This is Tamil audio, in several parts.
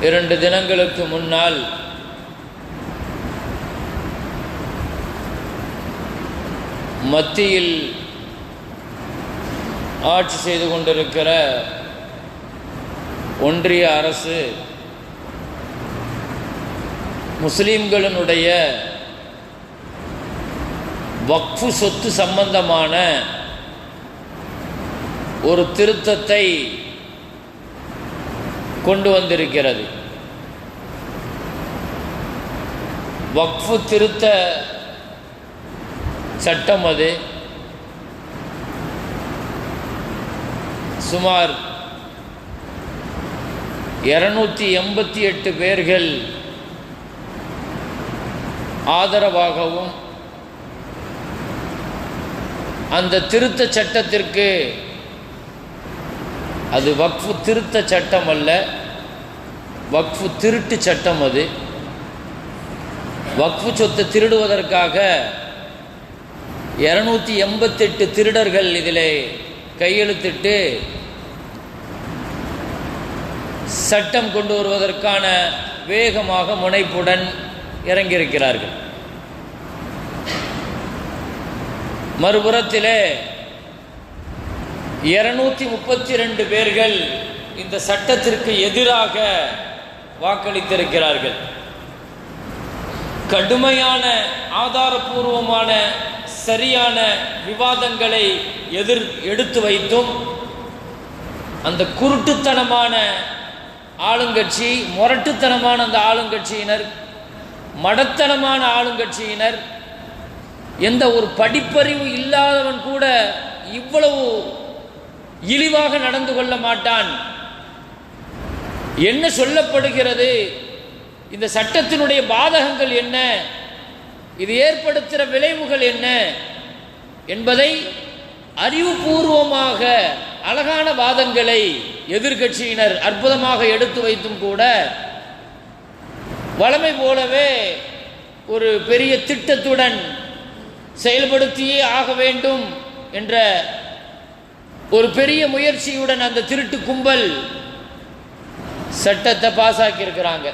இரண்டு தினங்களுக்கு முன்னால் மத்தியில் ஆட்சி செய்து கொண்டிருக்கிற ஒன்றிய அரசு முஸ்லீம்களினுடைய வக்ஃபு சொத்து சம்பந்தமான ஒரு திருத்தத்தை கொண்டு வந்திருக்கிறது. வக்ஃபு திருத்த சட்டம் அது. சுமார் இரநூத்தி எண்பத்தி எட்டு பேர்கள் ஆதரவாகவும் அந்த திருத்த சட்டத்திற்கு அது வக்ஃபு திருத்த சட்டம் அல்ல வக்ஃபு திருட்டு சட்டம் அது. வக்ஃபு சொத்தை திருடுவதற்காக இரநூத்தி எண்பத்தெட்டு திருடர்கள் இதில் கையெழுத்திட்டு சட்டம் கொண்டு வருவதற்கான வேகமாக முனைப்புடன் இறங்கியிருக்கிறார்கள். மறுபுறத்திலே இருநூத்தி முப்பத்தி ரெண்டு பேர்கள் இந்த சட்டத்திற்கு எதிராக வாக்களித்திருக்கிறார்கள். கடுமையான ஆதாரபூர்வமான சரியான விவாதங்களை எதிர் எடுத்து வைத்தும் அந்த குருட்டுத்தனமான ஆளுங்கட்சி முரட்டுத்தனமான அந்த ஆளுங்கட்சியினர் மடத்தனமான ஆளுங்கட்சியினர் எந்த ஒரு படிப்பறிவு இல்லாதவன் கூட இவ்வளவு இழிவாக நடந்து கொள்ள மாட்டான். என்ன சொல்லப்படுகிறது? இந்த சட்டத்தினுடைய பாதகங்கள் என்ன? இது ஏற்படுத்துகிற விளைவுகள் என்ன? என்பதை அறிவுபூர்வமாக அழகான வாதங்களை எதிர்கட்சியினர் அற்புதமாக எடுத்து வைத்தும் கூட வளமை போலவே ஒரு பெரிய திட்டத்துடன் செயல்படுத்தியே ஆக வேண்டும் என்ற ஒரு பெரிய முயற்சியுடன் அந்த திருட்டு கும்பல் சட்டத்தை பாஸ் ஆக்கியிருக்கிறாங்க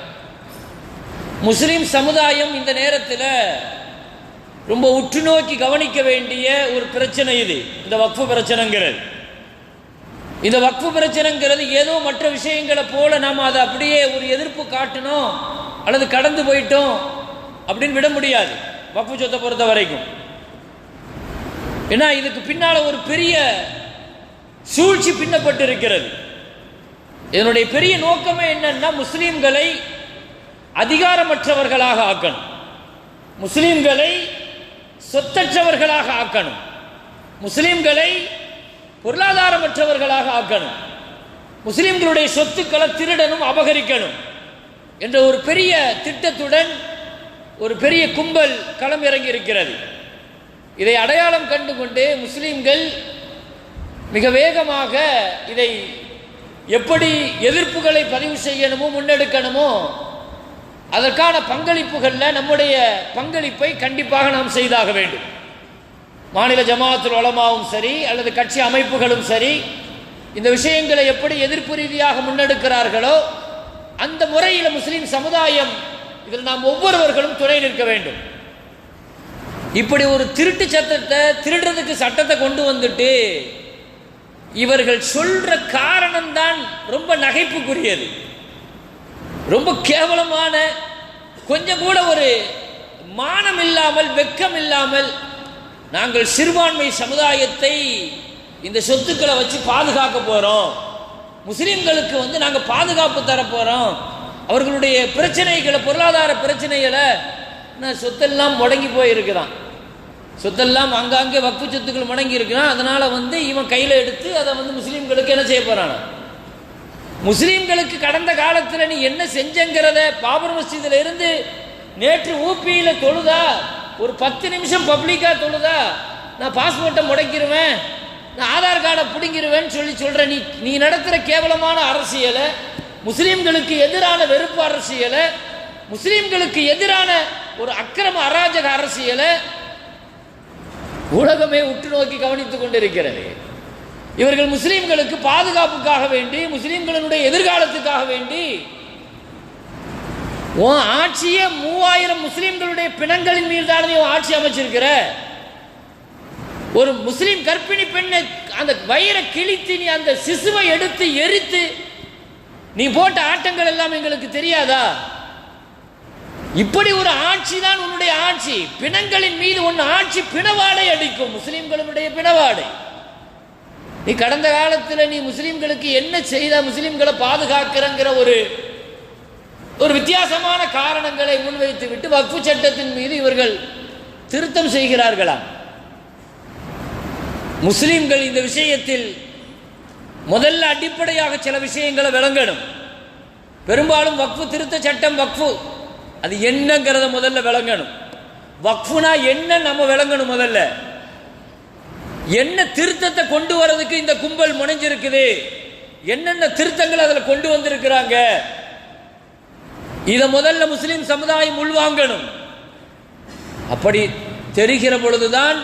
முஸ்லீம் சமுதாயம் இந்த நேரத்தில் ரொம்ப உற்று நோக்கி கவனிக்க வேண்டிய ஒரு பிரச்சனை இது. இந்த வக்ஃபு பிரச்சனைங்கிறது. இந்த வக்ஃபு பிரச்சனைங்கிறது ஏதோ மற்ற விஷயங்களை போல நாம் அதை அப்படியே ஒரு எதிர்ப்பு காட்டணும் அல்லது கடந்து போயிட்டோம் அப்படின்னு விட முடியாது. வக்ஃபு சொத்தை பொறுத்த வரைக்கும். ஏன்னா இதுக்கு பின்னால் ஒரு பெரிய சூழ்ச்சி பின்னப்பட்டு இருக்கிறது இதனுடைய பெரிய நோக்கமே என்னன்னா முஸ்லீம்களை அதிகாரமற்றவர்களாக ஆக்கணும். முஸ்லீம்களை சொத்தற்றவர்களாக ஆக்கணும். முஸ்லீம்களை பொருளாதாரமற்றவர்களாக ஆக்கணும். முஸ்லீம்களுடைய சொத்துக்களை திருடனும் அபகரிக்கணும் என்ற ஒரு பெரிய திட்டத்துடன் ஒரு பெரிய கும்பல் களம் இறங்கி இருக்கிறது இதை அடையாளம் கண்டு கொண்டு முஸ்லீம்கள் மிக வேகமாக இதை எப்படி எதிர்ப்புகளை பதிவு செய்யணுமோ முன்னெடுக்கணுமோ அதற்கான பங்களிப்புகளில் நம்முடைய பங்களிப்பை கண்டிப்பாக நாம் செய்தாக வேண்டும். மாநில ஜமாத்துல் உலமாவும் சரி அல்லது கட்சி அமைப்புகளும் சரி இந்த விஷயங்களை எப்படி எதிர்ப்பு ரீதியாக முன்னெடுக்கிறார்களோ அந்த முறையில் முஸ்லீம் சமுதாயம் இதில் நாம் ஒவ்வொருவர்களும் துணை நிற்க வேண்டும். இப்படி ஒரு திருட்டு சட்டத்தை திருடுறதுக்கு சட்டத்தை கொண்டு வந்துட்டு இவர்கள் சொல்ற காரணம்தான் ரொம்ப நகைப்புக்குரியது. ரொம்ப கேவலமான கொஞ்சம் கூட ஒரு மானம் இல்லாமல் வெக்கம் இல்லாமல் நாங்கள் சிறுபான்மை சமுதாயத்தை இந்த சொத்துக்களை வச்சு பாதுகாக்க போறோம். முஸ்லிம்களுக்கு வந்து நாங்கள் பாதுகாப்பு தர போறோம். அவர்களுடைய பிரச்சனைகளை பொருளாதார பிரச்சனைகளை சொத்தெல்லாம் முடங்கி போயிருக்குதான். சொத்தெல்லாம் அங்கங்கே வக்கு சொத்துக்கள் முடங்கி இருக்கிறான் அதனால் வந்து இவன் கையில் எடுத்து அதை வந்து முஸ்லீம்களுக்கு என்ன செய்ய போறான்? முஸ்லீம்களுக்கு கடந்த காலத்தில் நீ என்ன செஞ்சங்கிறத பாபர் மஸ்ஜிதில் இருந்து நேற்று ஊபியில தொழுதா? ஒரு பத்து நிமிஷம் பப்ளிக்காக தொழுதா? நான் பாஸ்போர்ட்டை முடக்கிடுவேன் நான் ஆதார் கார்டை பிடுங்கிடுவேன்னு சொல்லி சொல்கிற நீ நீ நடத்துகிற கேவலமான அரசியலை முஸ்லீம்களுக்கு எதிரான வெறுப்பு அரசியலை முஸ்லீம்களுக்கு எதிரான ஒரு அக்கிரம அராஜக அரசியலை உலகமே உற்று நோக்கி கவனித்துக் கொண்டிருக்கிறது. இவர்கள் முஸ்லீம்களுக்கு பாதுகாப்புக்காக வேண்டி முஸ்லீம்களுடைய எதிர்காலத்துக்காக வேண்டி உன் ஆட்சியே மூவாயிரம் முஸ்லிம்களுடைய பிணங்களின் மீது தானே நீ உன் ஆட்சி அமைச்சிருக்கிற. ஒரு முஸ்லீம் கர்ப்பிணி பெண்ணை அந்த வயிறை கிழித்து நீ அந்த சிசுவை எடுத்து எரித்து நீ போட்ட ஆட்டங்கள் எல்லாம் எங்களுக்கு தெரியாதா? இப்படி ஒரு ஆட்சி தான் உன்னுடைய ஆட்சி. பிணங்களின் மீது உன் ஆட்சி பிணவாடை அடிக்கும். முஸ்லிம்களுடைய பிணவாடை. நீ கடந்த காலத்தில் நீ முஸ்லிம்களுக்கு என்ன செய்த? முஸ்லிம்களை பாதுகாக்கிறங்கிற ஒரு ஒரு வித்தியாசமான காரணங்களை முன்வைத்து விட்டு வக்ஃபு சட்டத்தின் மீது இவர்கள் திருத்தம் செய்கிறார்களா? முஸ்லிம்கள் இந்த விஷயத்தில் முதல்ல அடிப்படையாக சில விஷயங்களை விளங்கணும். பெரும்பாலும் வக்ஃபு திருத்த சட்டம் வக்ஃபு. அது என்னங்கிறத முதல்ல விளங்கணும். வக்ஃபுனா என்ன நம்ம விளங்கணும் முதல்ல? என்ன திருத்தத்தை கொண்டு வர்றதுக்கு இந்த கும்பல் முனைஞ்சிருக்குது? என்னென்ன திருத்தங்கள் அதில் கொண்டு வந்திருக்கிறாங்க? இதை முதல்ல முஸ்லீம் சமுதாயம் உள்வாங்கணும். அப்படி தெரிகிற பொழுதுதான்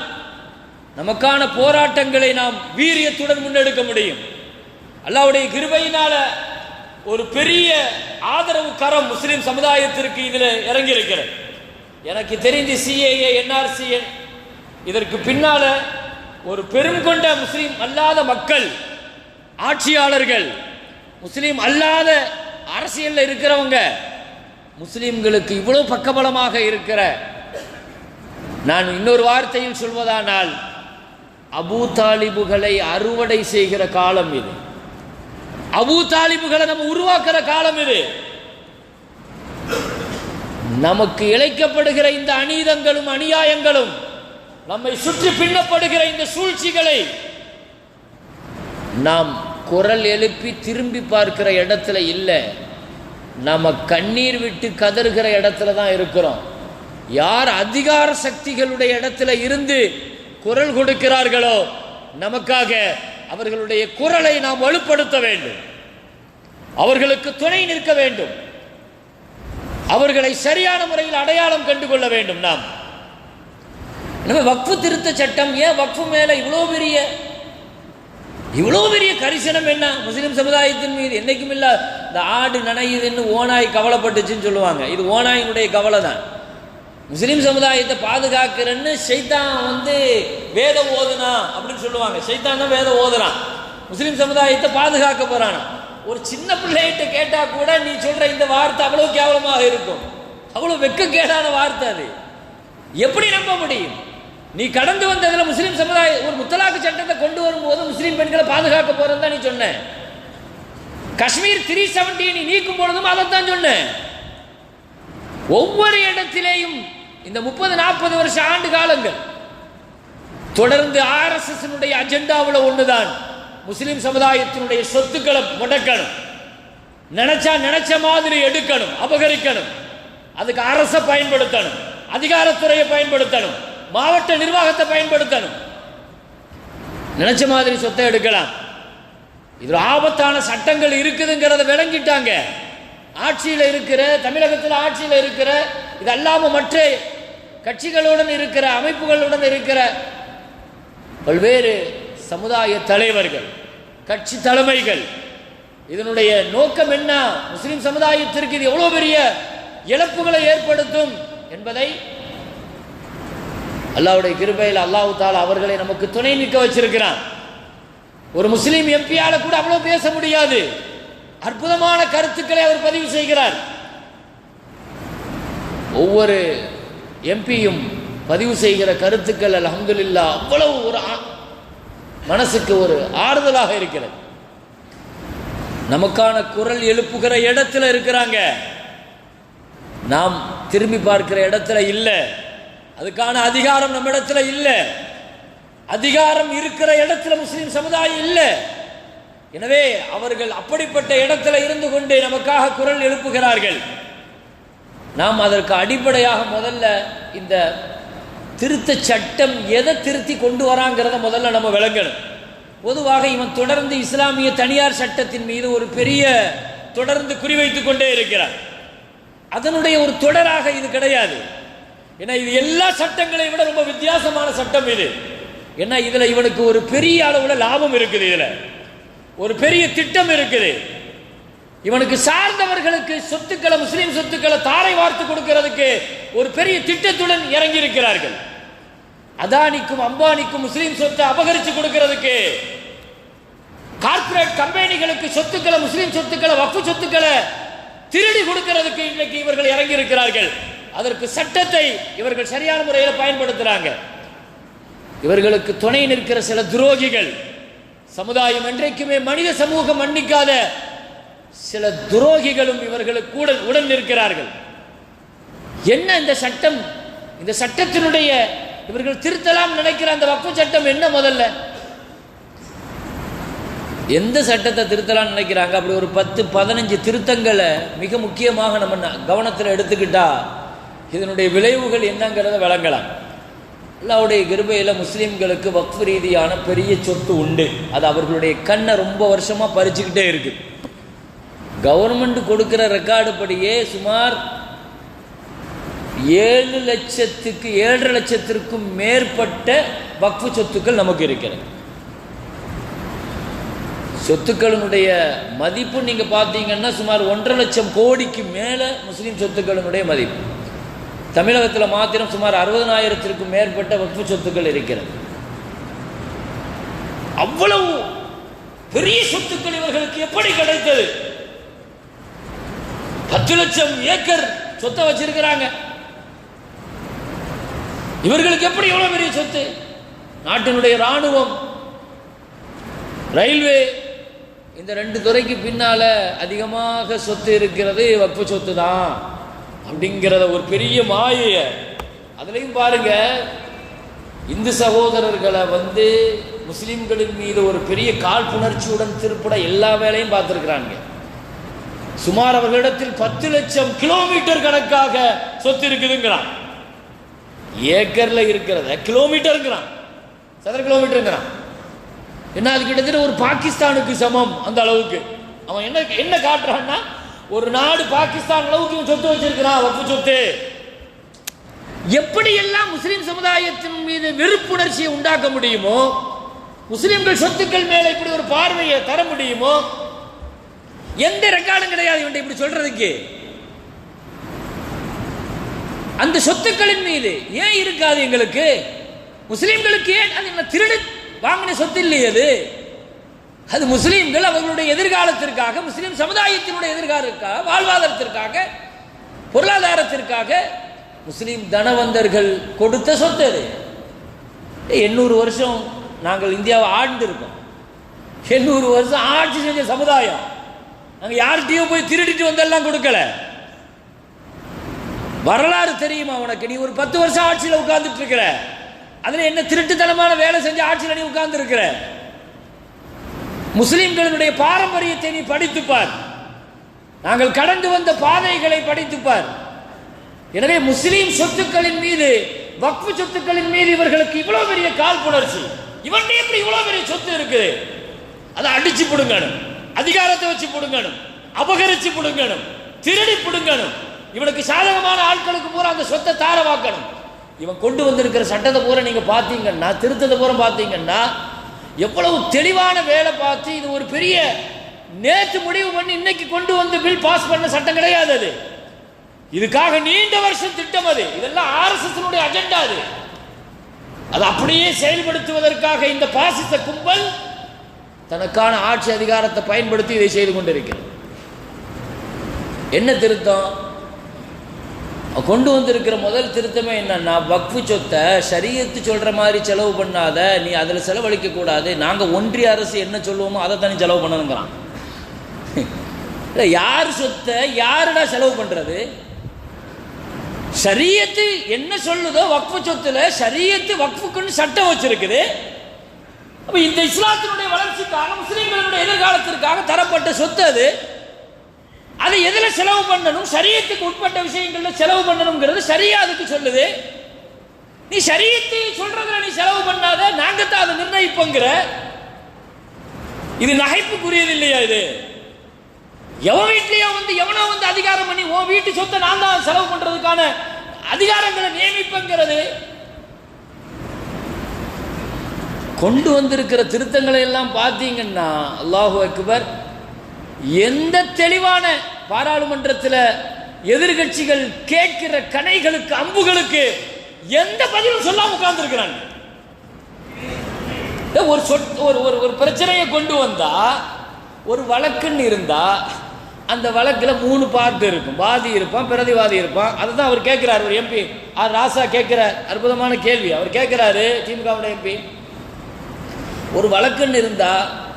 நமக்கான போராட்டங்களை நாம் வீரியத்துடன் முன்னெடுக்க முடியும். அல்லாவுடைய கிருபையினால ஒரு பெரிய ஆதரவு கரம் முஸ்லிம் சமுதாயத்திற்கு இதில் இறங்கி இருக்கிறது எனக்கு தெரிஞ்சு சிஏஏ என்ஆர்சி இதற்கு பின்னால ஒரு பெரும் கொண்ட முஸ்லீம் அல்லாத மக்கள் ஆட்சியாளர்கள் முஸ்லீம் அல்லாத அரசியலில் இருக்கிறவங்க முஸ்லீம்களுக்கு இவ்வளவு பக்கபலமாக இருக்கிற நான் இன்னொரு வார்த்தையில் சொல்வதானால் அபூ தாலிபுகளை அறுவடை செய்கிற காலம் இது. அபூ தாலிபுகளை நம்ம உருவாக்குற காலம் இது. நமக்கு இழைக்கப்படுகிற இந்த அநீதங்களும் அநியாயங்களும் நம்மை சுற்றி பின்னப்படுகிற இந்த சூழ்ச்சிகளை நாம் குரல் எழுப்பி திரும்பி பார்க்கிற இடத்துல இல்லை. நம்ம கண்ணீர் விட்டு கதறுகிற இடத்துல தான் இருக்கிறோம். யார் அதிகார சக்திகளுடைய இடத்துல இருந்து குரல் கொடுக்கிறார்களோ நமக்காக அவர்களுடைய குரலை நாம் வலுப்படுத்த வேண்டும். அவர்களுக்கு துணை நிற்க வேண்டும். அவர்களை சரியான முறையில் அடையாளம் கண்டு கொள்ள வேண்டும் நாம். எனவே வக்ஃபு திருத்த சட்டம் ஏன் வக்ஃபு மேல இவ்வளோ பெரிய இவ்வளோ பெரிய கரிசனம் என்ன? முஸ்லிம் சமுதாயத்தின் மீது என்னைக்கும் இல்ல இந்த ஆடு நனையுதுன்னு ஓனாய் கவலைப்பட்டுச்சுன்னு சொல்லுவாங்க. இது ஓனாயினுடைய கவலை தான் முஸ்லீம் சமுதாயத்தை பாதுகாக்கிறேன்னு சைத்தான் வந்து வேதம் ஓதுனா அப்படின்னு சொல்லுவாங்க. ஷைத்தான் தான் வேதம் ஓதுறான். முஸ்லீம் சமுதாயத்தை பாதுகாக்க போறானா? ஒரு சின்ன பிள்ளைகிட்ட கேட்டா கூட நீ சொல்ற இந்த வார்த்தை அவ்வளவு கேவலமாக இருக்கும். அவ்வளவு வெக்கக்கேடான வார்த்தை அது. எப்படி நம்ப முடியும்? நீ கடந்து வந்ததுல முஸ்லீம் சமுதாய ஒரு முத்தலாக்கு சட்டத்தை கொண்டு வரும்போது முஸ்லீம் பெண்களை பாதுகாக்க போறேன்னு தான் நீ சொன்ன. காஷ்மீர் த்ரீ செவன்டி நீ நீக்கும் பொழுதும் அதைத்தான் சொன்னேன் ஒவ்வொரு இடத்திலேயும் இந்த முப்பது நாற்பது வருஷ ஆண்டு காலங்கள் தொடர்ந்து ஆர்எஸ்எஸ் அஜெண்டாவில் ஒன்றுதான் முஸ்லிம் சமுதாயத்தினுடைய சொத்துக்களை முடக்கணும். நினைச்சா நினைச்ச மாதிரி எடுக்கணும் அபகரிக்கணும். அதுக்கு அரசை பயன்படுத்தணும் அதிகாரத்துறையை பயன்படுத்தணும் மாவட்ட நிர்வாகத்தை பயன்படுத்தணும். நினைச்ச மாதிரி சொத்தை எடுக்கலாம். இதில் ஆபத்தான சட்டங்கள் இருக்குதுங்கிறத விளங்கிட்டாங்க. ஆட்சியில் இருக்கிற தமிழகத்தில் ஆட்சியில் இருக்கிற இது அல்லாம மற்ற கட்சிகளுடன் இருக்கிற அமைப்புகளுடன் இருக்கிற பல்வேறு சமுதாய தலைவர்கள் கட்சி தலைமைகள் இதனுடைய நோக்கம் என்ன? முஸ்லிம் சமுதாயத்திற்கு இது எவ்வளவு பெரிய இழப்புகளை ஏற்படுத்தும் என்பதை அல்லாவுடைய கிருபையில் அல்லாஹு தாலா அவர்களை நமக்கு துணை நிற்க வச்சிருக்கிறான். ஒரு முஸ்லீம் எம்பியால கூட அவ்வளவு பேச முடியாது. அற்புதமான கருத்துக்களை அவர் பதிவு செய்கிறார். ஒவ்வொரு எம்பியும் பதிவு செய்கிற கருத்துக்கள் அலமதுல்லா அவ்வளவு ஒரு மனசுக்கு ஒரு ஆறுதலாக இருக்கிறது. நமக்கான குரல் எழுப்புகிற இடத்துல இருக்கிறாங்க. நாம் திரும்பி பார்க்கிற இடத்துல இல்லை. அதுக்கான அதிகாரம் நம்ம இடத்துல இல்லை. அதிகாரம் இருக்கிற இடத்துல முஸ்லீம் சமுதாயம் இல்லை. எனவே அவர்கள் அப்படிப்பட்ட இடத்துல இருந்து கொண்டு நமக்காக குரல் எழுப்புகிறார்கள். நாம் அதற்கு அடிப்படையாக முதல்ல இந்த திருத்த சட்டம் எதை திருத்தி கொண்டு வராங்கிறத முதல்ல நம்ம விளங்கணும். பொதுவாக இவன் தொடர்ந்து இஸ்லாமிய தனியார் சட்டத்தின் மீது ஒரு பெரிய தொடர்ந்து குறிவைத்துக் கொண்டே இருக்கிறார் அதனுடைய ஒரு தொடராக இது கிடையாது. ஏன்னா இது எல்லா சட்டங்களை விட ரொம்ப வித்தியாசமான சட்டம் இது. ஏன்னா இதுல இவனுக்கு ஒரு பெரிய அளவுல லாபம் இருக்குது இதுல. ஒரு பெரிய திட்டம் இருக்குது. இவனுக்கு சார்ந்தவர்களுக்கு சொத்துக்களை முஸ்லீம் சொத்துக்களை தாரை வார்த்து கொடுக்கிறதுக்கு ஒரு பெரிய திட்டத்துடன் இறங்கி இருக்கிறார்கள் அதானிக்கும் அம்பானிக்கும் முஸ்லீம் சொத்தை அபகரிச்சு கொடுக்கிறதுக்கு கார்ப்பரேட் கம்பெனிகளுக்கு சொத்துக்களை முஸ்லீம் சொத்துக்களை வக்கு சொத்துக்களை திருடி கொடுக்கிறதுக்கு இன்றைக்கு இவர்கள் இறங்கி இருக்கிறார்கள் அதற்கு சட்டத்தை இவர்கள் சரியான முறையில் பயன்படுத்துறாங்க. இவர்களுக்கு துணை நிற்கிற சில துரோகிகள் சமுதாயம் என்றைக்குமே மனித சமூகம் மன்னிக்காத சில துரோகிகளும் இவர்களுக்கு கூட உடன் நிற்கிறார்கள். என்ன இந்த சட்டம்? இந்த சட்டத்தினுடைய இவர்கள் திருத்தலாம் நினைக்கிற அந்த வக்கு சட்டம் என்ன முதல்ல? எந்த சட்டத்தை திருத்தலாம் நினைக்கிறாங்க? அப்படி ஒரு பத்து பதினஞ்சு திருத்தங்களை மிக முக்கியமாக நம்ம கவனத்தில் எடுத்துக்கிட்டா இதனுடைய விளைவுகள் என்னங்கிறத விளங்கலாம். அல்லாவுடைய கிருபையில் முஸ்லீம்களுக்கு வக்ஃப் ரீதியான பெரிய சொத்து உண்டு. அது அவர்களுடைய கண்ணை ரொம்ப வருஷமாக பறிச்சுக்கிட்டே இருக்கு. கவர்மெண்ட் கொடுக்குற ரெக்கார்டு படியே சுமார் ஏழு லட்சத்துக்கு ஏழரை லட்சத்திற்கும் மேற்பட்ட வக்ஃபு சொத்துக்கள் நமக்கு இருக்கிறது. சொத்துக்களினுடைய மதிப்பு நீங்கள் பார்த்தீங்கன்னா சுமார் ஒன்றரை லட்சம் கோடிக்கு மேலே முஸ்லீம் சொத்துக்களினுடைய மதிப்பு. தமிழகத்தில் மாத்திரம் சுமார் அறுபதனாயிரத்திற்கும் மேற்பட்ட வக்ஃபு சொத்துக்கள் இருக்கிறது. அவ்வளவு பெரிய சொத்துக்கள் இவர்களுக்கு எப்படி கிடைத்தது? பத்து லட்சம் ஏக்கர் சொத்தை வச்சிருக்கிறாங்க. இவர்களுக்கு எப்படி எவ்வளவு பெரிய சொத்து? நாட்டினுடைய ராணுவம் ரயில்வே இந்த ரெண்டு துறைக்கு பின்னால அதிகமாக சொத்து இருக்கிறது வக்ஃபு சொத்து தான் அப்படிங்கிறத ஒரு பெரிய மாயைய. அதுலையும் பாருங்க இந்து சகோதரர்களை வந்து முஸ்லிம்களின் மீது ஒரு பெரிய காழ்ப்புணர்ச்சியுடன் திருப்பட எல்லா வேலையும் பார்த்துருக்குறாங்க சுமார் அவர்களிடத்தில் பத்து லட்சம் கிலோமீட்டர் கணக்காக சொத்து இருக்குதுங்கிறான். ஏக்கர்ல இருக்கிறத கிலோமீட்டருங்கிறான் சதுர கிலோமீட்டருங்கிறான் என்ன அது கிட்டத்தட்ட ஒரு பாகிஸ்தானுக்கு சமம் அந்த அளவுக்கு. அவன் என்ன என்ன காட்டுறான்னா ஒரு நாடு பாகிஸ்தான் அளவுக்கு சொத்து வச்சிருக்கிறான் வப்பு சொத்து. எப்படி எல்லாம் முஸ்லிம் சமுதாயத்தின் மீது வெறுப்புணர்ச்சியை உண்டாக்க முடியுமோ முஸ்லிம்கள் சொத்துக்கள் மேல இப்படி ஒரு பார்வையை தர முடியுமோ எந்த ரெக்கார்டும் கிடையாது இவன் இப்படி சொல்றதுக்கு. அந்த சொத்துக்களின் மீது ஏன் இருக்காது எங்களுக்கு? முஸ்லிம்களுக்கு ஏன் அது என்ன திருடு? வாங்கின சொத்து இல்லையே அது? அது முஸ்லீம்கள் அவர்களுடைய எதிர்காலத்திற்காக முஸ்லீம் சமுதாயத்தினுடைய எதிர்காலத்திற்காக வாழ்வாதாரத்திற்காக பொருளாதாரத்திற்காக முஸ்லீம் தனவந்தர்கள் கொடுத்த சொத்து அது. எண்ணூறு வருஷம் நாங்கள் இந்தியாவை ஆண்டு இருக்கோம் எண்ணூறு வருஷம் ஆட்சி செஞ்ச சமுதாயம். நாங்கள் யார்கிட்டையும் போய் திருடிட்டு வந்தெல்லாம் கொடுக்கல. வரலாறு தெரியுமா உனக்கு? நீ ஒரு பத்து வருஷம் ஆட்சியில் உட்கார்ந்துட்டு இருக்கிற. அதில் என்ன திருட்டுத்தனமான வேலை செஞ்சு ஆட்சியில் நீ உட்கார்ந்து இருக்கிற முஸ்லிம்களுடைய பாரம்பரியத்தை நீ படித்துப்பார். நாங்கள் கடந்து வந்த பாதைகளை படித்துப்பார். எனவே முஸ்லீம் சொத்துக்களின் மீது வக்ஃபு சொத்துக்களின் மீது இவர்களுக்கு இவ்வளவு பெரிய காழ்ப்புணர்ச்சி. இவன் எப்படி இவ்வளவு பெரிய சொத்து இருக்குது? அதை அடிச்சு புடுங்கணும். அதிகாரத்தை வச்சு புடுங்கணும். அபகரிச்சு புடுங்கணும். திருடி புடுங்கணும். இவனுக்கு சாதகமான ஆட்களுக்கு பூரா அந்த சொத்தை தாரவாக்கணும் இவன் கொண்டு வந்திருக்கிற சட்டத்தை பூரா நீங்க பார்த்தீங்கன்னா திருத்தத்தை பூரா பார்த்தீங்கன்னா எவ்வளவு தெளிவான வேலை பார்த்து இது ஒரு பெரிய நேற்று முடிவு பண்ணி இன்னைக்கு கொண்டு வந்து பில் பாஸ் பண்ண சட்டம் கிடையாது அது. இதுக்காக நீண்ட வருஷம் திட்டம் அது. இதெல்லாம் ஆர்எஸ்எஸ் அஜெண்டா அது. அது அப்படியே செயல்படுத்துவதற்காக இந்த பாசித்த கும்பல் தனக்கான ஆட்சி அதிகாரத்தை பயன்படுத்தி இதை செய்து கொண்டிருக்கிறது. என்ன திருத்தம்? கொண்டு வந்திருக்கிற முதல் திருத்தமே என்னன்னா வக்ஃபு சொத்தை சரியத்து சொல்கிற மாதிரி செலவு பண்ணாத நீ அதில் செலவழிக்க கூடாது. ஒன்றிய அரசு என்ன சொல்லுவோமோ அதை தனி செலவு பண்ணணுங்கிறான். இல்லை யார் சொத்தை யாருடா செலவு பண்ணுறது சரியத்து என்ன சொல்லுதோ வக்ஃபு சொத்துல சரியத்து வக்ஃபுக்குன்னு சட்டம் வச்சிருக்குது. அப்போ இந்த இஸ்லாத்தினுடைய வளர்ச்சிக்காக முஸ்லீம்களுடைய எதிர்காலத்திற்காக தரப்பட்ட சொத்து அது. அதை எதுல செலவு பண்ணணும்? சரியத்துக்கு உட்பட்ட விஷயங்கள்ல செலவு பண்ணணுங்கிறது சரியா அதுக்கு சொல்லுது. நீ சரியத்தை சொல்றதுல நீ செலவு பண்ணாத நாங்க தான் அதை நிர்ணயிப்போங்கிற. இது நகைப்புக்குரியது இல்லையா இது? எவன் வீட்லயோ வந்து எவனோ வந்து அதிகாரம் பண்ணி உன் வீட்டு சொத்தை நான் தான் செலவு பண்றதுக்கான அதிகாரங்களை நியமிப்பங்கிறது. கொண்டு வந்திருக்கிற திருத்தங்களை எல்லாம் பார்த்தீங்கன்னா அல்லாஹு அக்பர் எந்த தெளிவான பாராளுமன்றத்தில் எதிர்கட்சிகள் கேட்கிற கணைகளுக்கு அம்புகளுக்கு எந்த பதிலும் சொல்லாம உட்கார்ந்துருக்கிறாங்க? ஒரு சொட் ஒரு ஒரு ஒரு பிரச்சனையை கொண்டு வந்தா ஒரு வழக்குன்னு இருந்தா அந்த வழக்கில் மூணு பார்ட் இருக்கும். வாதி இருப்பான் பிரதிவாதி இருப்பான். அதை தான் அவர் கேட்கிறார் ஒரு எம்பி ஆர் ராசா கேட்கிற அற்புதமான கேள்வி. அவர் கேட்கிறாரு திமுகவுடைய எம்பி ஒரு வழக்குன்னு இருந்தால்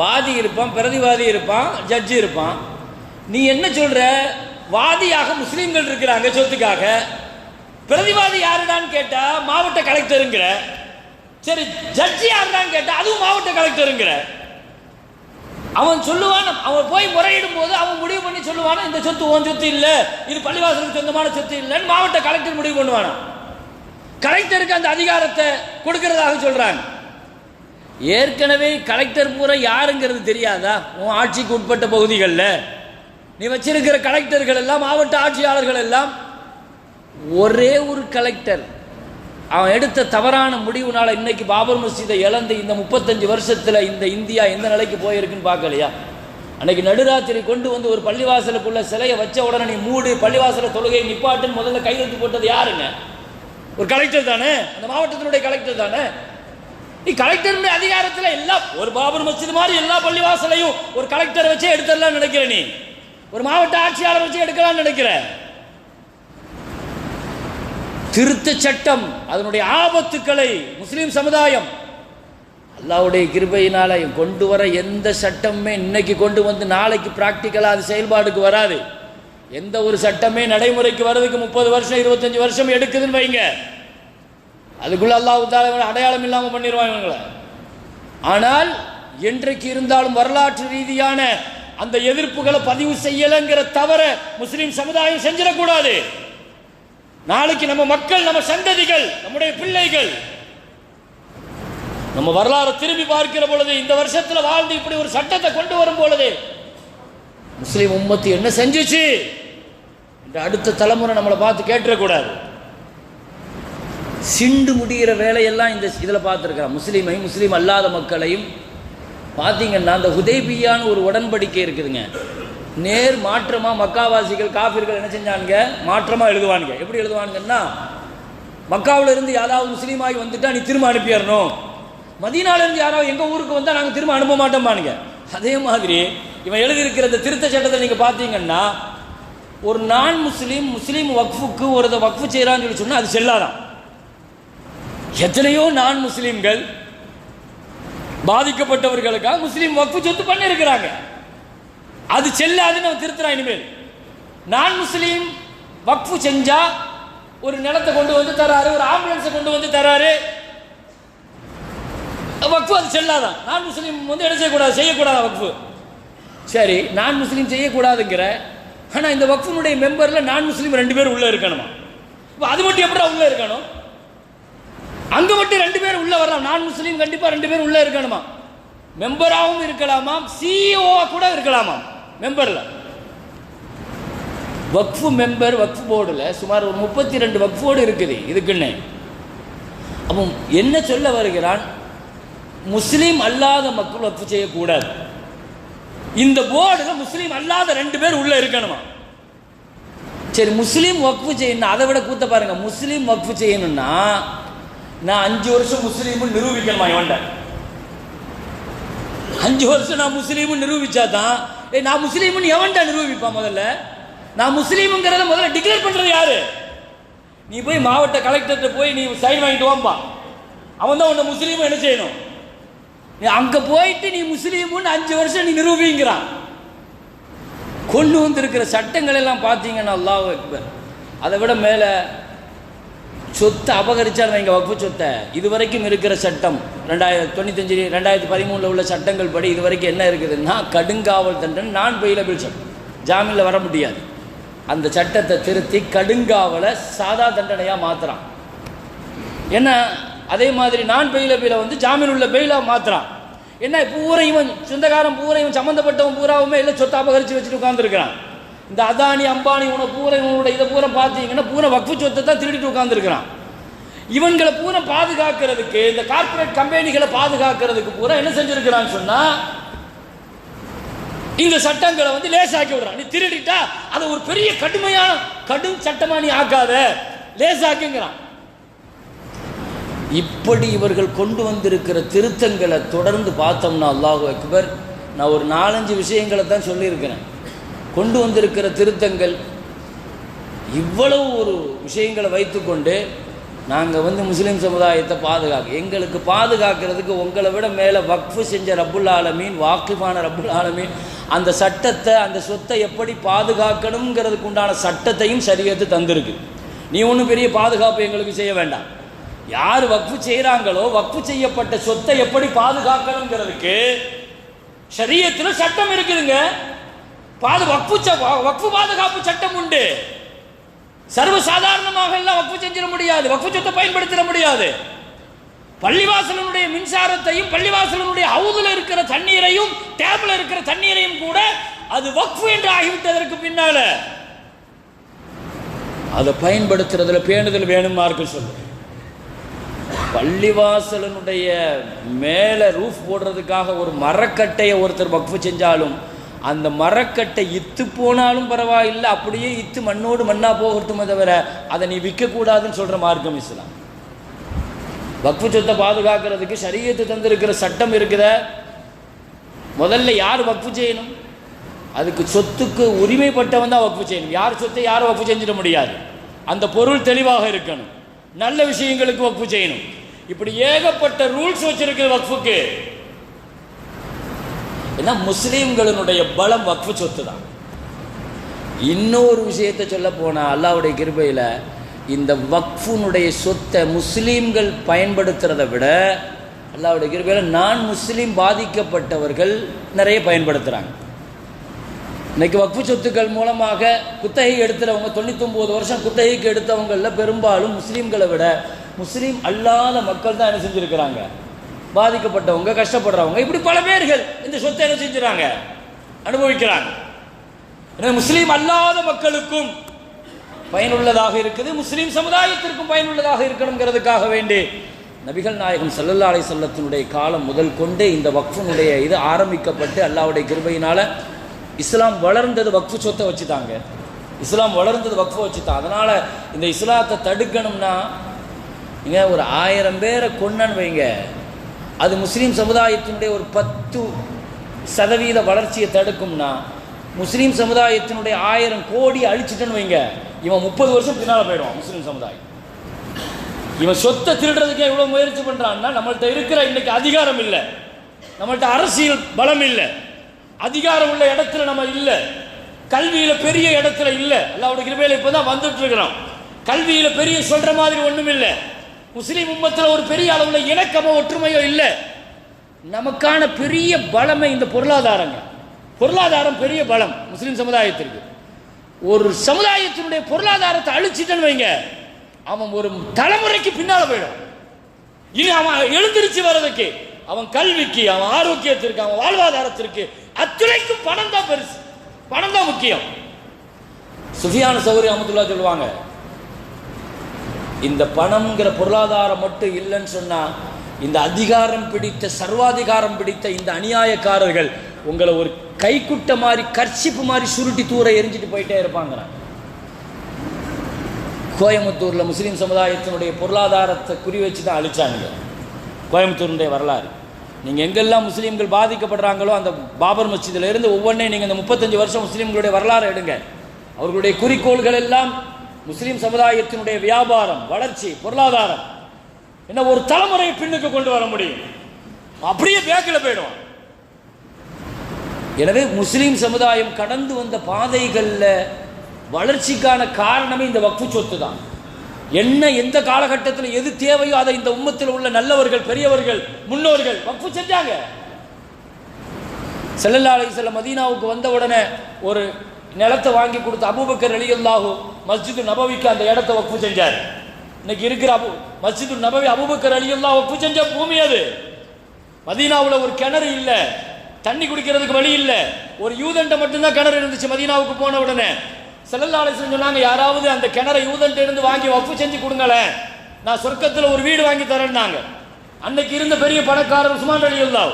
வாதி இருப்பான் பிரதிவாதி இருப்பான் ஜட்ஜி இருப்பான். நீ என்ன சொல்ற? வாதியாக முஸ்லீம்கள் இருக்கிறாங்க சொத்துக்காக. பிரதிவாதி யாருடான்னு கேட்டா மாவட்ட கலெக்டருங்கிற. சரி ஜட்ஜி யாருடான்னு கேட்டா அதுவும் மாவட்ட கலெக்டருங்கிற. அவன் சொல்லுவான் அவன் போய் முறையிடும் போது அவன் முடிவு பண்ணி சொல்லுவானா இந்த சொத்து உன் சொத்து இல்லை இது பள்ளிவாசலுக்கு சொந்தமான சொத்து இல்லைன்னு மாவட்ட கலெக்டர் முடிவு பண்ணுவானா கலெக்டருக்கு அந்த அதிகாரத்தை கொடுக்கறதாக சொல்றாங்க. ஏற்கனவே கலெக்டர் பூரா யாருங்கிறது தெரியாதா? உன் ஆட்சிக்கு உட்பட்ட பகுதிகளில். நீ வச்சிருக்கிற கலெக்டர்கள் எல்லாம் மாவட்ட ஆட்சியாளர்கள் எல்லாம் ஒரே ஒரு கலெக்டர் அவன் எடுத்த தவறான முடிவுனால இன்னைக்கு பாபர் மசீதை இழந்து இந்த முப்பத்தஞ்சு வருஷத்துல இந்த இந்தியா எந்த நிலைக்கு போயிருக்குன்னு பார்க்கலையா? அன்னைக்கு நடுராத்திரி கொண்டு வந்து ஒரு பள்ளிவாசலுக்குள்ள சிலையை வச்ச உடனே நீ மூடு பள்ளிவாசல தொழுகை நிப்பாட்டுன்னு முதல்ல கையெழுத்து போட்டது யாருங்க? ஒரு கலெக்டர் தானே? அந்த மாவட்டத்தினுடைய கலெக்டர் தானே? கலெக்டருடைய அதிகாரத்தில் எல்லா ஒரு பாபர் மசித் மாதிரி எல்லா பள்ளிவாசலையும் ஒரு கலெக்டர் வச்சே எடுத்துடலாம் நினைக்கிற நீ. ஒரு மாவட்ட ஆட்சியாளர் வச்சு எடுக்கலாம் நினைக்கிற. திருத்த சட்டம் அதனுடைய ஆபத்துக்களை முஸ்லீம் சமுதாயம் அல்லாவுடைய கிருபையினால கொண்டு வர எந்த சட்டமுமே இன்னைக்கு கொண்டு வந்து நாளைக்கு பிராக்டிக்கலாக அது செயல்பாடுக்கு வராது. எந்த ஒரு சட்டமே நடைமுறைக்கு வர்றதுக்கு முப்பது வருஷம் இருபத்தஞ்சு வருஷம் எடுக்குதுன்னு வைங்க. அதுக்குள்ள அல்லாஹ் அடையாளம் இல்லாமல் பண்ணிடுவான் இவங்களை. ஆனால் என்றைக்கு இருந்தாலும் வரலாற்று ரீதியான அந்த எதிர்ப்புகளை பதிவு செய்யலைங்கிற தவற முஸ்லீம் சமுதாயம் செஞ்சிடக்கூடாது. நாளைக்கு நம்ம மக்கள் நம்ம சந்ததிகள் நம்முடைய பிள்ளைகள் நம்ம வரலாறு திரும்பி பார்க்கிற பொழுது இந்த வருஷத்துல வாழ்ந்து இப்படி ஒரு சட்டத்தை கொண்டு வரும் பொழுது முஸ்லீம் உம்மத்து என்ன செஞ்சுச்சு? இந்த அடுத்த தலைமுறை நம்மளை பார்த்து கேட்டுறக்கூடாது சிண்டு முடிகிற வேலையெல்லாம் இந்த இதில் பார்த்துருக்கிறோம் முஸ்லீமையும் முஸ்லீம் அல்லாத மக்களையும் பார்த்தீங்கன்னா அந்த ஹுதைபியான்னு ஒரு உடன்படிக்கை இருக்குதுங்க. நேர் மாற்றமாக மக்காவாசிகள் காஃபிர்கள் என்ன செஞ்சானுங்க? மாற்றமாக எழுதுவானுங்க. எப்படி எழுதுவானுங்கன்னா மக்காவில் இருந்து யாராவது முஸ்லீமாகி வந்துட்டா நீ திரும்ப அனுப்பிடணும். மதீனால இருந்து யாராவது எங்கள் ஊருக்கு வந்தால் நாங்கள் திரும்ப அனுப்ப மாட்டோம்பானுங்க. அதே மாதிரி இவன் எழுதியிருக்கிற இந்த திருத்த சட்டத்தை நீங்கள் பார்த்தீங்கன்னா ஒரு நான் முஸ்லீம் முஸ்லீம் வக்ஃபுக்கு ஒரு இதை வக்ஃபு செய்கிறான்னு சொல்லி சொன்னால் அது செல்லாதான். எத்தனையோ நான் முஸ்லீம்கள் பாதிக்கப்பட்டவர்களுக்காக முஸ்லீம் வக்ஃபு சொத்து பண்ணியிருக்கிறாங்க. அது செல்லாதுன்னு அவன் திருத்துறான் இனிமேல். நான் முஸ்லீம் வக்ஃபு செஞ்சா ஒரு நிலத்தை கொண்டு வந்து தராரு ஒரு ஆம்புலன்ஸை கொண்டு வந்து தராரு. வக்ஃபு அது செல்லாதான். நான் முஸ்லீம் வந்து என்ன செய்யக்கூடாது? செய்யக்கூடாது வக்ஃபு? சரி நான் முஸ்லீம் செய்யக்கூடாதுங்கிற ஆனால் இந்த வக்ஃபுனுடைய மெம்பரில் நான் முஸ்லீம் ரெண்டு பேர் உள்ளே இருக்கணுமா? இப்போ அது மட்டும் எப்படி உள்ளே இருக்கணும்? அங்கே மட்டும் ரெண்டு பேர் உள்ளே வரலாம். நான் முஸ்லீம் கண்டிப்பாக ரெண்டு பேர் உள்ளே இருக்கணுமா? மெம்பராகவும் இருக்கலாமாம் சிஇஓ கூட இருக்கலாமாம் மெம்பரில் வக்ஃபு மெம்பர் வக்ஃபு போர்டில் சுமார் ஒரு முப்பத்தி ரெண்டு வக்ஃப் போர்டு இருக்குது இதுக்குன்னு. அப்போ என்ன சொல்ல வருகிறான்? முஸ்லீம் அல்லாத மக்கள் வக்ஃபு செய்யக்கூடாது. இந்த போர்டில் முஸ்லீம் அல்லாத ரெண்டு பேர் உள்ள இருக்கணுமா? சரி முஸ்லீம் வக்ஃபு செய்யணும் அதை விட கூத்த பாருங்க. முஸ்லீம் வக்ஃபு செய்யணும்னா நான் அஞ்சு வருஷம் முஸ்லீம் நிரூபிக்கணுமா இவன்ட அஞ்சு வருஷம் நான் முஸ்லீம் நிரூபிச்சா தான் ஏய் நான் முஸ்லீம்னு எவன்டா நிரூபிப்பான் முதல்ல? நான் முஸ்லீமுங்கிறத முதல்ல டிக்ளேர் பண்றது யாரு? நீ போய் மாவட்ட கலெக்டர்கிட்ட போய் நீ சைன் வாங்கிட்டு வாம்பா. அவன் தான் உன்னை முஸ்லீம் என்ன செய்யணும்? நீ அங்க போயிட்டு நீ முஸ்லீம்னு அஞ்சு வருஷம் நீ நிரூபிங்கிறான். கொண்டு வந்திருக்கிற சட்டங்கள் எல்லாம் பார்த்தீங்கன்னா அல்லாஹ் அக்பர். அதை விட மேலே சொத்தை அபகரிச்சால் வைங்க வகுப்பு சொத்தை. இதுவரைக்கும் இருக்கிற சட்டம் ரெண்டாயிரத்தி தொண்ணூத்தஞ்சு ரெண்டாயிரத்தி பதிமூணில் உள்ள சட்டங்கள் படி இதுவரைக்கும் என்ன இருக்குதுன்னா கடுங்காவல் தண்டனை நான் பெயிலபிள் சட்டம். ஜாமீனில் வர முடியாது. அந்த சட்டத்தை திருத்தி கடுங்காவலை சாதா தண்டனையாக மாற்றுறான் என்ன? அதே மாதிரி நான் பெயிலபில வந்து ஜாமீன் உள்ள பெயிலாக மாற்றுறான் என்ன? பூரா இவன் சொந்தக்காரன் பூரா இவன் சம்மந்தப்பட்டவன் பூராவுமே இல்லை சொத்தை அபகரித்து வச்சுட்டு உட்காந்துருக்கிறான் இந்த அதானி அம்பானி உன பூரா இவனோட இதை பூரா பார்த்தீங்கன்னா பூரா வக்ஃபு சொத்தை தான் திருடிட்டு உட்காந்துருக்கிறான் இவங்களை பூரா பாதுகாக்கிறதுக்கு இந்த கார்ப்பரேட் கம்பெனிகளை பாதுகாக்கிறதுக்கு பூரா என்ன செஞ்சிருக்கிறான்னு சொன்னா இந்த சட்டங்களை வந்து லேசாக்கி விடுறான். நீ திருடிட்டா அதை ஒரு பெரிய கடுமையான கடும் சட்டமாக நீ ஆக்காத. லேசாக்குங்கிறான். இப்படி இவர்கள் கொண்டு வந்திருக்கிற திருத்தங்களை தொடர்ந்து பார்த்தோம்னா அல்லாஹு அக்பர் நான் ஒரு நாலஞ்சு விஷயங்களை தான் சொல்லியிருக்கிறேன். கொண்டு வந்திருக்கிற திருத்தங்கள் இவ்வளவு ஒரு விஷயங்களை வைத்துக்கொண்டு நாங்கள் வந்து முஸ்லீம் சமுதாயத்தை பாதுகாக்க எங்களுக்கு பாதுகாக்கிறதுக்கு உங்களை விட மேலே வக்ஃபு செஞ்ச ரப்புல் ஆலமீன் வாக்கிஃபான ரப்புல் ஆலமீன் அந்த சட்டத்தை அந்த சொத்தை எப்படி பாதுகாக்கணுங்கிறதுக்கு உண்டான சட்டத்தையும் சரியத்து தந்திருக்கு. நீ ஒன்றும் பெரிய பாதுகாப்பு எங்களுக்கு செய்ய வேண்டாம். யார் வக்ஃபு செய்கிறாங்களோ வக்ஃபு செய்யப்பட்ட சொத்தை எப்படி பாதுகாக்கணுங்கிறதுக்கு சரியத்தில் சட்டம் இருக்குதுங்க. பாது வக்ஃபு வக்ஃபு பாதுகாப்பு சட்டம் உண்டு. சர்வ சாதாரணமாக எல்லாம் வக்ஃபு செஞ்சிட முடியாது. வக்ஃபு சொத்தை பயன்படுத்திட முடியாது. பள்ளிவாசலனுடைய மின்சாரத்தையும் பள்ளிவாசலனுடைய ஹவுதுல இருக்கிற தண்ணீரையும் டேபிள் இருக்கிற தண்ணீரையும் கூட அது வக்ஃபு என்று ஆகிவிட்டதற்கு பின்னால. அதை பயன்படுத்துறதுல பேணுதல் வேணுமா இருக்கு சொல்லு. பள்ளிவாசலனுடைய மேலே ரூஃப் போடுறதுக்காக ஒரு மரக்கட்டையை ஒருத்தர் வக்ஃபு செஞ்சாலும் அந்த மரக்கட்டை இத்து போனாலும் பரவாயில்லை அப்படியே இத்து மண்ணோடு மண்ணாக போகட்டுமே தவிர அதை நீ விற்கக்கூடாதுன்னு சொல்கிற மார்க்கம் இஸ்லாம். வக்ஃபு சொத்தை பாதுகாக்கிறதுக்கு சரியத்து தந்திருக்கிற சட்டம் இருக்குத. முதல்ல யார் வக்ஃபு செய்யணும்? அதுக்கு சொத்துக்கு உரிமைப்பட்டவன் தான் வக்ஃபு செய்யணும். யார் சொத்தை யாரும் வக்ஃபு செஞ்சிட முடியாது. அந்த பொருள் தெளிவாக இருக்கணும். நல்ல விஷயங்களுக்கு வக்ஃபு செய்யணும். இப்படி ஏகப்பட்ட ரூல்ஸ் வச்சிருக்குது வக்ஃபுக்கு. ஏன்னா முஸ்லீம்களினுடைய பலம் வக்ஃபு சொத்து தான் இன்னொரு விஷயத்தை சொல்ல போனால் அல்லாஹ்வுடைய கிருபையில் இந்த வக்ஃபுனுடைய சொத்தை முஸ்லீம்கள் பயன்படுத்துறதை விட அல்லாவுடைய கிருபையில் நான் முஸ்லீம் பாதிக்கப்பட்டவர்கள் நிறைய பயன்படுத்துகிறாங்க இன்றைக்கி வக்ஃபு சொத்துக்கள் மூலமாக குத்தகை எடுத்துகிறவங்க தொண்ணூத்தொம்பது வருஷம் குத்தகைக்கு எடுத்தவங்களில் பெரும்பாலும் முஸ்லீம்களை விட முஸ்லீம் அல்லாத மக்கள் தான் என்ன செஞ்சுருக்கிறாங்க? பாதிக்கப்பட்டவங்க கஷ்டப்படுறவங்க இப்படி பல பேர்கள் இந்த சொத்தை என்ன செஞ்சுறாங்க? அனுபவிக்கிறாங்க. முஸ்லீம் அல்லாத மக்களுக்கும் பயனுள்ளதாக இருக்குது. முஸ்லீம் சமுதாயத்திற்கும் பயனுள்ளதாக இருக்கணுங்கிறதுக்காக வேண்டி நபிகள் நாயகம் சல்லல்லா அலை வஸல்லத்தினுடைய காலம் முதல் கொண்டு இந்த வக்ஃபுனுடைய இது ஆரம்பிக்கப்பட்டு அல்லாவுடைய கிருபையினால இஸ்லாம் வளர்ந்தது வக்ஃபு சொத்தை வச்சுட்டாங்க. இஸ்லாம் வளர்ந்தது வக்ஃபை வச்சுட்டான் அதனால இந்த இஸ்லாத்தை தடுக்கணும்னா நீங்க ஒரு ஆயிரம் பேரை கொண்டான்னு வைங்க. அது முஸ்லீம் சமுதாயத்தினுடைய ஒரு பத்து சதவீத வளர்ச்சியை தடுக்கும்னா முஸ்லீம் சமுதாயத்தினுடைய ஆயிரம் கோடி அழிச்சிட்டேன்னு வைங்க இவன் முப்பது வருஷம் பின்னால் போயிடுவான் முஸ்லீம் சமுதாயம். இவன் சொத்தை திருடுறதுக்கே இவ்வளோ முயற்சி பண்ணுறான்னா நம்மள்கிட்ட இருக்கிற இன்னைக்கு அதிகாரம் இல்லை. நம்மள்ட்ட அரசியல் பலம் இல்லை. அதிகாரம் உள்ள இடத்துல நம்ம இல்லை. கல்வியில் பெரிய இடத்துல இல்லை. அல்லாவுடைய இப்போ தான் வந்துட்டு இருக்கிறோம். கல்வியில் பெரிய சொல்கிற மாதிரி ஒன்றும் இல்லை முஸ்லீம் உம்மத்தில் ஒரு பெரிய அளவில் இணக்கமோ ஒற்றுமையோ இல்லை. நமக்கான பெரிய பலமே இந்த பொருளாதாரங்க. பொருளாதாரம் பெரிய பலம் முஸ்லீம் சமுதாயத்திற்கு. ஒரு சமுதாயத்தினுடைய பொருளாதாரத்தை அழிச்சிட்டேன்னு வைங்க. அவன் ஒரு தலைமுறைக்கு பின்னால் போயிடும். இனி அவன் எழுந்திருச்சு வர்றதுக்கு அவன் கல்விக்கு அவன் ஆரோக்கியத்திற்கு அவன் வாழ்வாதாரத்திற்கு அத்துணைக்கும் பணம் தான் பெருசு. பணம் தான் முக்கியம். சுஃபியான சௌரி அமதுல்லா சொல்லுவாங்க இந்த பணம்ங்கிற பொருளாதாரம் மட்டும் இல்லைன்னு சொன்னால் இந்த அதிகாரம் பிடித்த சர்வாதிகாரம் பிடித்த இந்த அநியாயக்காரர்கள் உங்களை ஒரு கைக்குட்ட மாதிரி கர்ச்சிப்பு மாதிரி சுருட்டி தூர எரிஞ்சிட்டு போயிட்டே இருப்பாங்கிறாங்க. கோயம்புத்தூரில் முஸ்லீம் சமுதாயத்தினுடைய பொருளாதாரத்தை குறி வச்சு தான் அழிச்சாங்க கோயம்புத்தூருடைய வரலாறு. நீங்கள் எங்கெல்லாம் முஸ்லீம்கள் பாதிக்கப்படுறாங்களோ அந்த பாபர் மஸ்ஜிதுல இருந்து ஒவ்வொன்றையும் நீங்கள் இந்த முப்பத்தஞ்சு வருஷம் முஸ்லீம்களுடைய வரலாறு எடுங்க. அவர்களுடைய குறிக்கோள்கள் எல்லாம் முஸ்லீம் சமுதாயத்தினுடைய வியாபாரம் வளர்ச்சி பொருளாதாரம். என்ன ஒரு தலைமுறையை பின்னுக்கு கொண்டு வர முடியும்? அப்படியே பேக்கில் போயிடும் எனவே முஸ்லீம் சமுதாயம் கடந்து வந்த பாதைகளில் வளர்ச்சிக்கான காரணமே இந்த வக்ஃபு சொத்து தான். என்ன எந்த காலகட்டத்தில் எது தேவையோ அதை இந்த உம்மத்தில் உள்ள நல்லவர்கள் பெரியவர்கள் முன்னோர்கள் வக்ஃபு செஞ்சாங்க. செல்லல்லா அலைஹிஸ்ஸலாம் மதீனாவுக்கு வந்த உடனே ஒரு நிலத்தை வாங்கி கொடுத்த அபூபக்கர் ரலியல்லாஹு மஸ்ஜிது நபவிக்கு அந்த இடத்தை வக்ஃபு செஞ்சார். இன்னைக்கு இருக்கிற அபு மஸ்ஜிது நபவி அபூபக்கர் அழியெல்லாம் வக்ஃபு செஞ்ச பூமி அது. மதீனாவில் ஒரு கிணறு இல்லை. தண்ணி குடிக்கிறதுக்கு வழி இல்லை. ஒரு யூதன்ட்ட மட்டும்தான் கிணறு இருந்துச்சு மதீனாவுக்கு போன உடனே. செல்லல்லா சொன்னாங்க யாராவது அந்த கிணறை யூதன்ட்ட இருந்து வாங்கி வக்ஃபு செஞ்சு கொடுங்களேன். நான் சொர்க்கத்தில் ஒரு வீடு வாங்கி தரேன்னாங்க. அன்னைக்கு இருந்த பெரிய பணக்காரர் உஸ்மான் ரலியல்லாஹு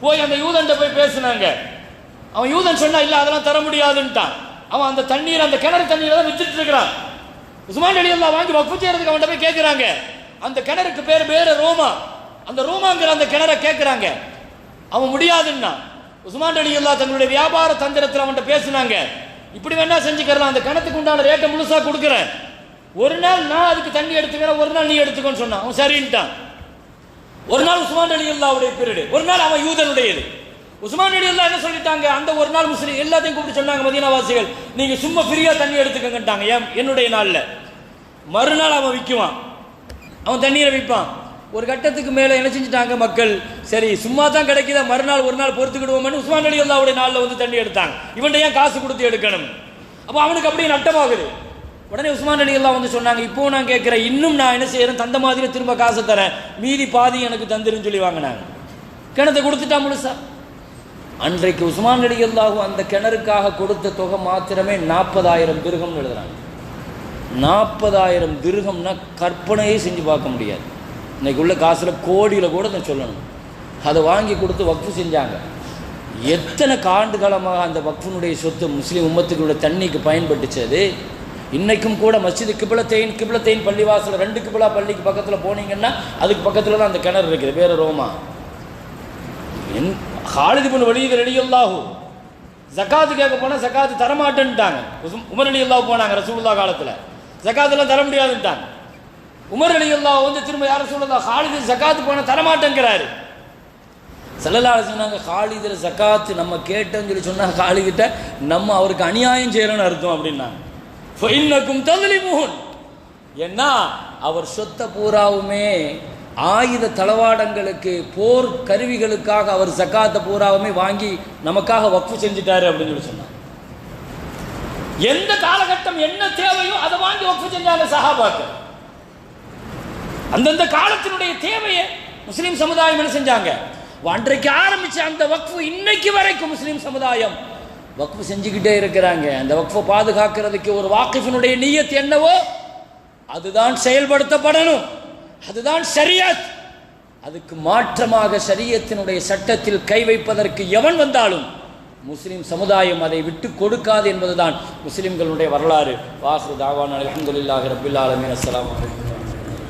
போய் அந்த யூதன்ட்ட போய் பேசினாங்க. அவன் யூதன் சொன்னா இல்லை அதெல்லாம் தர முடியாதுன்ட்டான். அவன் அந்த தண்ணீர் அந்த கிணறு தண்ணீரை தான் வித்துட்டு இருக்கிறான். உஸ்மான் அலி அல்லா வாங்கி வக்ஃபு செய்யறதுக்கு அவன்கிட்ட போய் கேட்குறாங்க அந்த கிணறுக்கு பேர் பேர் ரோமா. அந்த ரோமாங்கிற அந்த கிணற கேட்குறாங்க அவன் முடியாதுன்னா உஸ்மான் அலி அல்லா தங்களுடைய வியாபார தந்திரத்தில் அவன்கிட்ட பேசுனாங்க. இப்படி வேணா செஞ்சுக்கிறலாம் அந்த கிணத்துக்கு உண்டான ரேட்டை முழுசா கொடுக்குறேன். ஒரு நாள் நான் அதுக்கு தண்ணி எடுத்துக்கிறேன் ஒரு நாள் நீ எடுத்துக்கோன்னு சொன்னான். அவன் சரின்ட்டான். ஒரு நாள் உஸ்மான் அலி அல்லாவுடைய பீரியடு ஒரு நாள் அவன் யூதனுடையது. உஸ்மான் அலி என்ன சொல்லிட்டாங்க? அந்த ஒரு நாள் முஸ்லீம் எல்லாத்தையும் கூப்பிட்டு சொன்னாங்க மதீனாவாசிகள் நீங்க சும்மா ஃப்ரீயா தண்ணி எடுத்துக்கங்கட்டாங்க ஏன்? என்னுடைய நாள்ல. மறுநாள் அவன் விற்குவான் அவன் தண்ணீரை விற்பான். ஒரு கட்டத்துக்கு மேலே என்ன செஞ்சுட்டாங்க மக்கள்? சரி சும்மா தான் கிடைக்குதா? மறுநாள் ஒரு நாள் பொறுத்துக்கிடுவோம்னு உஸ்மான் அலி அல்லாவுடைய நாளில் வந்து தண்ணி எடுத்தாங்க. இவன்கிட்ட ஏன் காசு கொடுத்து எடுக்கணும்? அப்போ அவனுக்கு அப்படியே நட்டமாகுது. உடனே உஸ்மான் அலி அல்லாஹ் வந்து சொன்னாங்க இப்போ நான் கேட்குறேன் இன்னும் நான் என்ன செய்யறேன் தந்த மாதிரி திரும்ப காசை தரேன். மீதி பாதி எனக்கு தந்துருன்னு சொல்லி வாங்கினாங்க. கிணத்தை கொடுத்துட்டா முழுசா? அன்றைக்கு உஸ்மான் அலி அல்லாஹு அந்த கிணறுக்காக கொடுத்த தொகை மாத்திரமே நாற்பதாயிரம் திருகம்னு எழுதுறாங்க. நாற்பதாயிரம் திருகம்னா கற்பனையே செஞ்சு பார்க்க முடியாது. இன்றைக்கி உள்ள காசில் கோடியில் கூட நான் சொல்லணும். அதை வாங்கி கொடுத்து வக்ஃபு செஞ்சாங்க. எத்தனை காண்டுகாலமாக அந்த வக்ஃபினுடைய சொத்து முஸ்லீம் உம்மத்துக்களுடைய தண்ணிக்கு பயன்பட்டுச்சது? இன்றைக்கும் கூட மஸ்ஜிது கிபிலத்தைன் கிபிலத்தைன் பள்ளிவாசல் ரெண்டு கிபிளா பள்ளிக்கு பக்கத்தில் போனீங்கன்னா அதுக்கு பக்கத்தில் தான் அந்த கிணறு இருக்குது. வேறு ரோமா. என் ஹாலிது பின் வலிது ரெடியல்லாஹு ஜக்காத்து கேட்க போனால் ஜக்காத்து தரமாட்டேன்ட்டாங்க உமர் அலி அல்லாஹ் போனாங்க ரசூல்லா காலத்தில். ஜக்காத்துலாம் தர முடியாதுன்ட்டாங்க. உமர் அலி அல்லாஹ் வந்து திரும்ப யாரும் சொல்லலாம் ஹாலிது ஜக்காத்து போனால் தரமாட்டேங்கிறாரு செல்லலால சொன்னாங்க ஹாலிதில் ஜக்காத்து நம்ம கேட்டோம்னு சொல்லி சொன்னாங்க ஹாலிதிட்ட நம்ம அவருக்கு அநியாயம் செய்யறோம்னு அர்த்தம் அப்படின்னாங்க. ஃபைன்னக்கும் மோகன் ஏன்னா அவர் சொத்த பூராவுமே ஆயுத தளவாடங்களுக்கு போர் கருவிகளுக்காக அவர் ஜக்காத்தை பூராவுமே வாங்கி நமக்காக வக்ஃபு செஞ்சுட்டாரு அப்படின்னு சொல்லி சொன்னாங்க எந்த காலகட்டம் என்ன தேவையோ அதை வாங்கி வக்ஃபு செஞ்சாங்க சஹாபாக்கள். அந்தந்த காலத்தினுடைய தேவையை முஸ்லீம் சமுதாயம் என்ன செஞ்சாங்க? அன்றைக்கு ஆரம்பிச்ச அந்த வக்ஃபு இன்னைக்கு வரைக்கும் முஸ்லீம் சமுதாயம் வக்ஃபு செஞ்சுக்கிட்டே இருக்கிறாங்க. அந்த வக்ஃபை பாதுகாக்கிறதுக்கு ஒரு வாக்கிஃபினுடைய நீயத் என்னவோ அதுதான் செயல்படுத்தப்படணும். அதுதான் சரியத் அதுக்கு மாற்றமாக சரியத்தினுடைய சட்டத்தில் கை வைப்பதற்கு எவன் வந்தாலும் முஸ்லிம் சமுதாயம் அதை விட்டு கொடுக்காது என்பதுதான் முஸ்லிம்களுடைய வரலாறு. வாசு தாவான் அலமதுல்லாஹி ரபுல்லாலமின் அஸ்லாம் வலைக்கம்